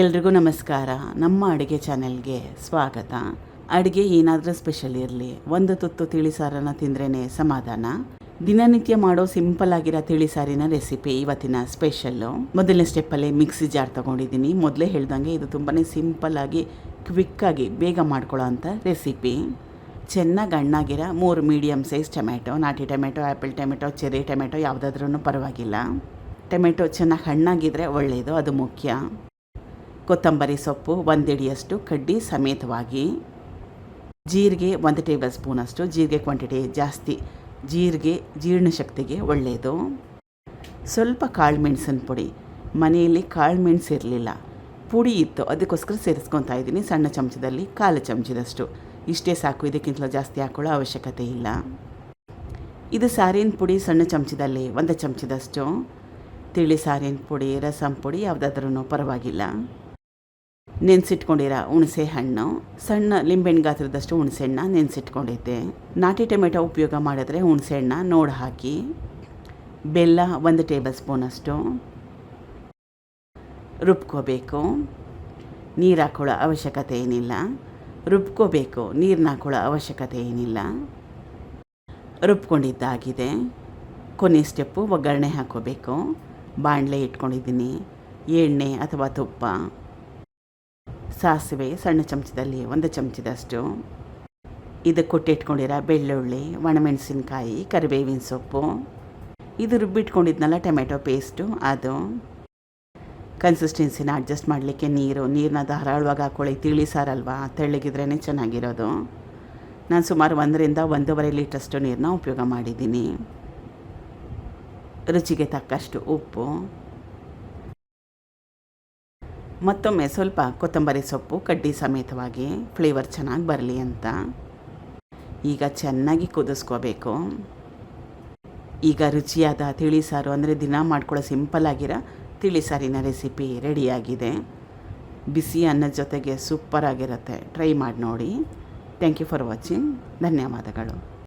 ಎಲ್ರಿಗೂ ನಮಸ್ಕಾರ. ನಮ್ಮ ಅಡುಗೆ ಚಾನೆಲ್ಗೆ ಸ್ವಾಗತ. ಅಡುಗೆ ಏನಾದರೂ ಸ್ಪೆಷಲ್ ಇರಲಿ, ಒಂದು ತುತ್ತು ತಿಳಿಸಾರನ್ನು ತಿಂದ್ರೇ ಸಮಾಧಾನ. ದಿನನಿತ್ಯ ಮಾಡೋ ಸಿಂಪಲ್ ಆಗಿರೋ ತಿಳಿಸಾರಿನ ರೆಸಿಪಿ ಇವತ್ತಿನ ಸ್ಪೆಷಲ್ಲು. ಮೊದಲನೇ ಸ್ಟೆಪ್ಪಲ್ಲಿ ಮಿಕ್ಸಿ ಜಾರ್ ತೊಗೊಂಡಿದ್ದೀನಿ. ಮೊದಲೇ ಹೇಳ್ದಂಗೆ ಇದು ತುಂಬಾ ಸಿಂಪಲ್ಲಾಗಿ ಕ್ವಿಕ್ಕಾಗಿ ಬೇಗ ಮಾಡ್ಕೊಳ್ಳೋ ಅಂಥ ರೆಸಿಪಿ. ಚೆನ್ನಾಗಿ ಹಣ್ಣಾಗಿರೋ ಮೂರು ಮೀಡಿಯಮ್ ಸೈಜ್ ಟೊಮೆಟೊ ನಾಟಿ tomato apple tomato cherry tomato ಯಾವುದಾದ್ರೂ ಪರವಾಗಿಲ್ಲ. ಟೊಮೆಟೊ ಚೆನ್ನಾಗಿ ಹಣ್ಣಾಗಿದ್ದರೆ ಒಳ್ಳೆಯದು ಅದು ಮುಖ್ಯ. ಕೊತ್ತಂಬರಿ ಸೊಪ್ಪು ಒಂದಿಡಿಯಷ್ಟು, ಕಡ್ಡಿ ಸಮೇತವಾಗಿ. ಜೀರಿಗೆ ಒಂದು ಟೇಬಲ್ ಸ್ಪೂನಷ್ಟು ಜೀರಿಗೆ ಕ್ವಾಂಟಿಟಿ ಜಾಸ್ತಿ. ಜೀರಿಗೆ ಜೀರ್ಣಶಕ್ತಿಗೆ ಒಳ್ಳೆಯದು. ಸ್ವಲ್ಪ ಕಾಳು ಮೆಣಸಿನ ಪುಡಿ. ಮನೆಯಲ್ಲಿ ಕಾಳು ಮೆಣಸು ಇರಲಿಲ್ಲ. ಪುಡಿ ಇತ್ತು, ಅದಕ್ಕೋಸ್ಕರ ಸೇರಿಸ್ಕೊತಾ ಇದ್ದೀನಿ, ಸಣ್ಣ ಚಮಚದಲ್ಲಿ ಕಾಲು ಚಮಚದಷ್ಟು. ಇಷ್ಟೇ ಸಾಕು, ಇದಕ್ಕಿಂತಲೂ ಜಾಸ್ತಿ ಹಾಕೊಳ್ಳೋ ಅವಶ್ಯಕತೆ ಇಲ್ಲ. ಇದು ಸಾರಿನ ಪುಡಿ ಸಣ್ಣ ಚಮಚದಲ್ಲಿ, ಒಂದು ಚಮಚದಷ್ಟು. ತಿಳಿ ಸಾರಿನ ಪುಡಿ, ರಸಂ ಪುಡಿ ಯಾವುದಾದ್ರೂ ಪರವಾಗಿಲ್ಲ. ನೆನೆಸಿಟ್ಕೊಂಡಿರೋ? ಹುಣಸೆ ಹಣ್ಣು. ಸಣ್ಣ ಲಿಂಬೆಹಣ್ಣು ಗಾತ್ರದಷ್ಟು ಹುಣಸೆಹಣ್ಣ ನೆನೆಸಿಟ್ಕೊಂಡಿದ್ದೆ. ನಾಟಿ ಟೊಮೆಟೊ ಉಪಯೋಗ ಮಾಡಿದ್ರೆ ಹುಣಸೆಹಣ್ಣ ನೋಡಿ ಹಾಕಿ. ಬೆಲ್ಲ ಒಂದು ಟೇಬಲ್ ಸ್ಪೂನಷ್ಟು ರುಬ್ಕೋಬೇಕು. ನೀರು ಹಾಕೊಳ್ಳೋ ಅವಶ್ಯಕತೆ ಏನಿಲ್ಲ. ರುಬ್ಕೋಬೇಕು. ನೀರನ್ನ ಹಾಕೊಳ್ಳೋ ಅವಶ್ಯಕತೆ ಏನಿಲ್ಲ. ರುಬ್ಕೊಂಡಿದ್ದಾಗಿದೆ. ಕೊನೆ ಸ್ಟೆಪ್ಪು ಒಗ್ಗರಣೆ ಹಾಕೋಬೇಕು. ಬಾಣಲೆ ಇಟ್ಕೊಂಡಿದ್ದೀನಿ. ಎಣ್ಣೆ ಅಥವಾ ತುಪ್ಪ. ಸಾಸಿವೆ, ಸಣ್ಣ ಚಮಚದಲ್ಲಿ, ಒಂದು ಚಮಚದಷ್ಟು ಇದು ಕೊಟ್ಟಿಟ್ಕೊಂಡಿರೋ, ಬೆಳ್ಳುಳ್ಳಿ, ಒಣಮೆಣಸಿನ್ಕಾಯಿ, ಕರಿಬೇವಿನ ಸೊಪ್ಪು. ಇದು ರುಬ್ಬಿಟ್ಕೊಂಡಿದ್ನಲ್ಲ, ಟೊಮೆಟೊ ಪೇಸ್ಟು, ಅದು. ಕನ್ಸಿಸ್ಟೆನ್ಸಿನ ಅಡ್ಜಸ್ಟ್ ಮಾಡಲಿಕ್ಕೆ ನೀರು ನೀರನ್ನ ಧಾರಾಳವಾಗಿ ಹಾಕೊಳ್ಳಿ, ತಿಳಿ ಸಾರಲ್ವಾ? ತೆಳ್ಳಗಿದ್ರೇ ಚೆನ್ನಾಗಿರೋದು. ನಾನು ಸುಮಾರು ಒಂದರಿಂದ ಒಂದೂವರೆ ಲೀಟ್ರಷ್ಟು ನೀರನ್ನ ಉಪಯೋಗ ಮಾಡಿದ್ದೀನಿ. ರುಚಿಗೆ ತಕ್ಕಷ್ಟು ಉಪ್ಪು. ಮತ್ತೊಮ್ಮೆ ಸ್ವಲ್ಪ ಕೊತ್ತಂಬರಿ ಸೊಪ್ಪು, ಕಡ್ಡಿ ಸಮೇತವಾಗಿ ಫ್ಲೇವರ್ ಚೆನ್ನಾಗಿ ಬರಲಿ ಅಂತ. ಈಗ ಚೆನ್ನಾಗಿ ಕುದಿಸ್ಕೋಬೇಕು. ಈಗ ರುಚಿಯಾದ ತಿಳಿ ಸಾರು ಅಂದರೆ ದಿನ ಮಾಡ್ಕೊಳ್ಳೋ ಸಿಂಪಲ್ ಆಗಿರೋ ತಿಳಿ ಸಾರಿನ ರೆಸಿಪಿ ರೆಡಿಯಾಗಿದೆ ಬಿಸಿ ಅನ್ನದ ಜೊತೆಗೆ ಸೂಪರಾಗಿರುತ್ತೆ ಟ್ರೈ ಮಾಡಿ ನೋಡಿ. ಥ್ಯಾಂಕ್ ಯು ಫಾರ್ ವಾಚಿಂಗ್ ಧನ್ಯವಾದಗಳು.